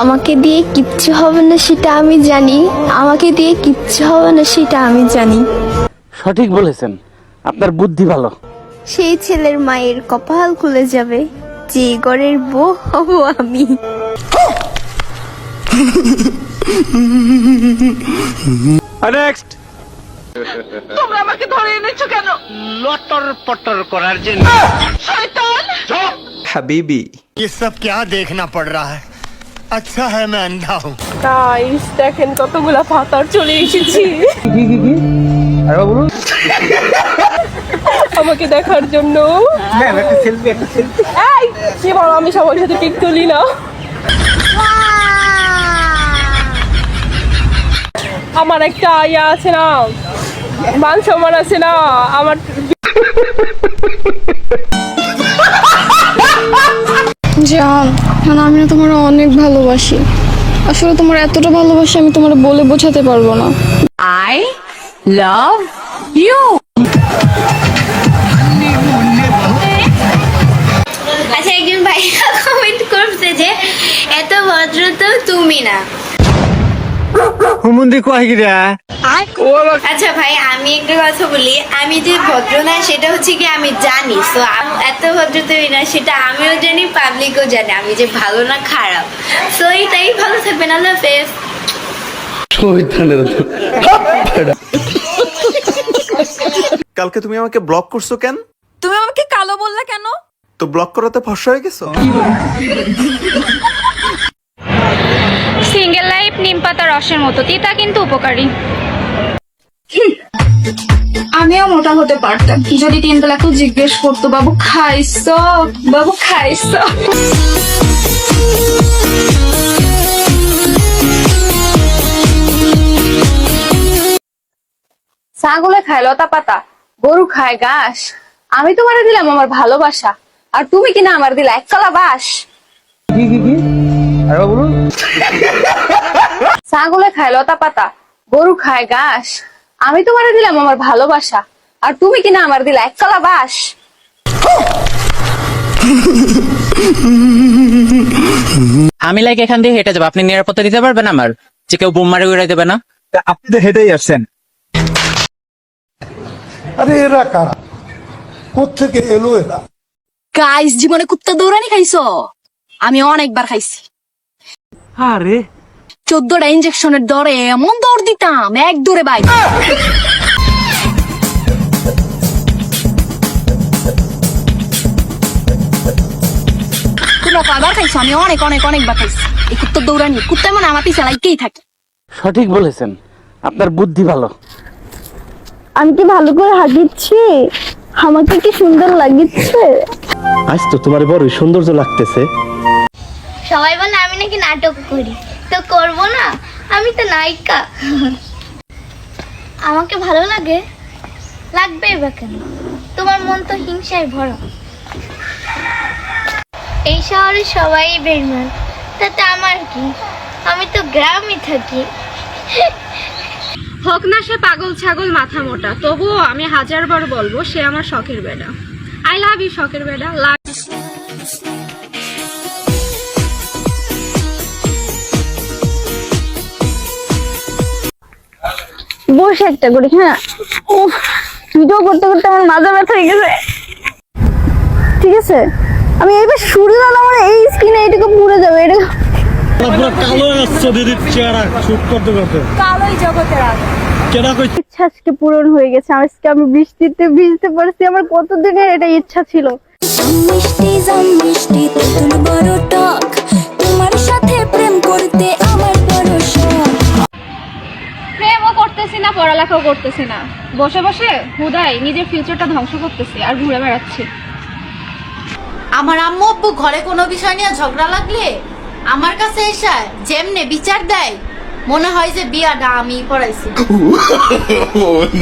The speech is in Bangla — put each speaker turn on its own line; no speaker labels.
আমাকে দিয়ে কিচ্ছু হবে না সেটা আমি জানি আমাকে দিয়ে কিচ্ছু হবে না সেটা আমি জানি
সঠিক বলেছেন আপনার বুদ্ধি ভালো
সেই ছেলের মায়ের কপাল খুলে যাবে যে ঘরের বউ হব আমি
নেক্সট
হাবিবি
ये सब क्या देखना पड़ रहा है আচ্ছা হ্যাঁ ম্যান দাও।
গাইস দেখেন কতগুলো পাতার চলে এসেছি। কি কি কি? আরে বাবু আমাকে দেখার জন্য। ম্যাম একটা সেলফি একটা সেলফি এই কি বল আমি সবার সাথে পিক তুলি না। আমার একটা আয়া আছে না মান সম্মান আছে না আমার
কারণ আমি না তোমার অনেক ভালোবাসি। আসলে তোমার এতটা ভালোবাসি আমি তোমার বলে বোঝাতে পারব না।
I love you.
হুমুন্দি কয় গিরা
আচ্ছা ভাই আমি একটা কথা বলি। আমি যে ভদ্র না সেটা হচ্ছে কি আমি জানি। তো এত ভদ্র তুমি না সেটা আমিও জানি পাবলিকও জানে। আমি যে ভালো না খারাপ। তো এটাই ভালো থাকবেন আল্লাহ হাফেজ
কালকে তুমি আমাকে ব্লক করছ কেন?
তুমি আমাকে কালো বললে কেন?
তো ব্লক করাতে ফসা হয়ে গেছো?
রসের মতো তিতা কিন্তু উপকারী।
আমিও মোটা হতে পারতাম। যদি তিন বেলা কেউ জিজ্ঞেস করতো বাবু খাইছ? বাবু খাইছ?
ছাগলে খায় লতা পাতা গরু খায় ঘাস। আমি তোমারে দিলাম আমার ভালোবাসা আর তুমি কিনা আমার দিলা এক কলা বাস ছাগলে খায় লতা পাতা গরু খায় ঘাস। আমি তোমারে দিলাম আমার ভালোবাসা আর তুমি কিনা আমার দিলা একতলা বাস।
আমি লাইক এখান দিয়ে হেঁটে যাব। আপনি নিরাপত্তা দিতে পারবেন আমার? যে কেউ বোম মারে উড়াই দেবে না?
আপনি তো হেঁটেই আসছেন।
আরে এরা কারা? কোথেকে এলো এরা?
গাইস জীবনে কুত্তা দৌড়ানি খাইছো? আমি অনেকবার খাইছি।
আরে।
চোদ্দটা ইঞ্জেকশনের দরে এমন দৌড় দিতাম এক দূরে বাই তোমরা কয়বার খাইছো আমি অনেক অনেক অনেকবার খাইছি। এই কুত্তা দৌড়ানি কুত্তা মানে আমার পিছনে লাইকেই থাকে।
সঠিক বলেছেন। আপনার বুদ্ধি ভালো।
আমি কি ভালো করে হাঁটিচ্ছি আমাকে কি সুন্দর লাগিচ্ছে
আজ তো তোমার বড় সৌন্দর্য লাগতেছে।
সবাই বলে আমি নাকি নাটক করি। তো করব না? আমি তো নায়িকা। আমাকে ভালো লাগে? লাগবে বা কেন? তোমার মন তো হিংসায় ভরা। এই শহরে সবাই বেরমান তাতে আমার কি? আমি তো গ্রামে থাকি।
হোক না সে পাগল ছাগল মাথা মোটা। তবুও আমি হাজার বার বলব, সে আমার শখের বেডা। আই লাভ ইউ শখের বেডা।
বসে একটা করি হ্যাঁ। ভিডিও করতে করতে আমার মাজা ব্যথা হয়ে গেছে। ঠিক আছে? আমি এইবার সূর্য আলো আমার এই স্কিনে এইটুকু পুড়ে যাবে এটা ইচ্ছা আজকে পূরণ হয়ে গেছে আজকে আমি বৃষ্টিতে ভিজতে পারছি আমার কতদিনের এটা ইচ্ছা ছিল।
মিষ্টি জাম মিষ্টি বড় টক।
করতেছি না পড়ালেখাও করতেছি না। বসে বসে হুদাই নিজের ফিউচারটা ধ্বংস করতেছি আর ঘুরে বেড়াচ্ছি।
আমার আম্মু আব্বু ঘরে কোনো বিষয় নিয়ে ঝগড়া লাগলে আমার কাছে এসে যেমনে বিচার দেয় মনে হয় যে বিয়াটা আমি পড়াইছি।